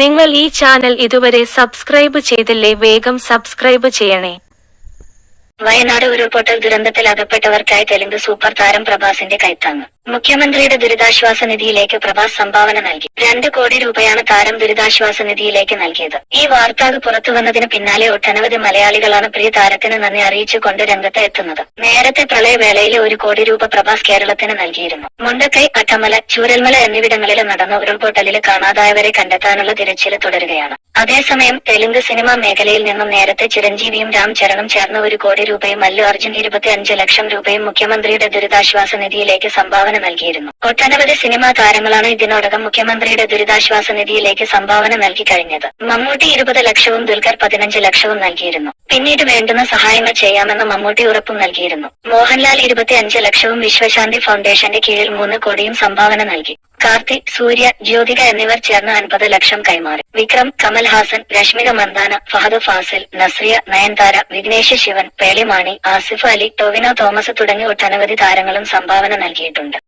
നിങ്ങൾ ഈ ചാനൽ ഇതുവരെ സബ്സ്ക്രൈബ് ചെയ്തില്ലേ വേഗം സബ്സ്ക്രൈബ് ചെയ്യണേ. വയനാട് ഉരുൾപൊട്ടൽ ദുരന്തത്തിൽ അകപ്പെട്ടവർക്കായി തെലുങ്ക് സൂപ്പർ താരം പ്രഭാസിന്റെ കൈത്താങ്ങ്. മുഖ്യമന്ത്രിയുടെ ദുരിതാശ്വാസ നിധിയിലേക്ക് പ്രഭാസ് സംഭാവന നൽകി. രണ്ട് കോടി രൂപയാണ് താരം ദുരിതാശ്വാസ നിധിയിലേക്ക് നൽകിയത്. ഈ വാർത്ത പുറത്തു വന്നതിന് പിന്നാലെ ഒട്ടനവധി മലയാളികളാണ് പ്രിയ താരത്തിന് നന്ദി അറിയിച്ചുകൊണ്ട് രംഗത്ത് എത്തുന്നത്. നേരത്തെ പ്രളയവേളയിൽ ഒരു കോടി രൂപ പ്രഭാസ് കേരളത്തിന് നൽകിയിരുന്നു. മുണ്ടക്കൈ അട്ടമല ചൂരൽമല എന്നിവിടങ്ങളിൽ നടന്ന ഉരുൾപൊട്ടലിൽ കാണാതായവരെ കണ്ടെത്താനുള്ള തിരച്ചിൽ തുടരുകയാണ്. അതേസമയം തെലുങ്ക് സിനിമാ മേഖലയിൽ നിന്നും നേരത്തെ ചിരഞ്ജീവിയും രാം ചരണും ചേർന്ന് ഒരു കോടി രൂപയും അല്ലു അർജുൻ ഇരുപത്തി ലക്ഷം രൂപയും മുഖ്യമന്ത്രിയുടെ ദുരിതാശ്വാസ നിധിയിലേക്ക് സംഭാവന നൽകിയിരുന്നു. ഒട്ടനവധി സിനിമാ താരങ്ങളാണ് ഇതിനോടകം മുഖ്യമന്ത്രിയുടെ ദുരിതാശ്വാസ നിധിയിലേക്ക് സംഭാവന നൽകി കഴിഞ്ഞത്. മമ്മൂട്ടി ഇരുപത് ലക്ഷവും ദുൽഖർ പതിനഞ്ച് ലക്ഷവും നൽകിയിരുന്നു. പിന്നീട് വേണ്ടുന്ന സഹായങ്ങൾ ചെയ്യാമെന്ന് മമ്മൂട്ടി ഉറപ്പും നൽകിയിരുന്നു. മോഹൻലാൽ ഇരുപത്തി അഞ്ച് ലക്ഷവും വിശ്വശാന്തി ഫൗണ്ടേഷന്റെ കീഴിൽ മൂന്ന് കോടിയും സംഭാവന നൽകി. കാർത്തിക് സൂര്യ ജ്യോതിക എന്നിവർ ചേർന്ന് അൻപത് ലക്ഷം കൈമാറി. വിക്രം കമൽഹാസൻ രശ്മിക മന്ദാന ഫഹദ് ഫാസിൽ നസ്രിയ നയൻതാര വിഘ്നേഷ് ശിവൻ പേളിമാണി ആസിഫ് അലി ടൊവിനോ തോമസ് തുടങ്ങി ഒട്ടനവധി താരങ്ങളും സംഭാവന നൽകിയിട്ടുണ്ട്.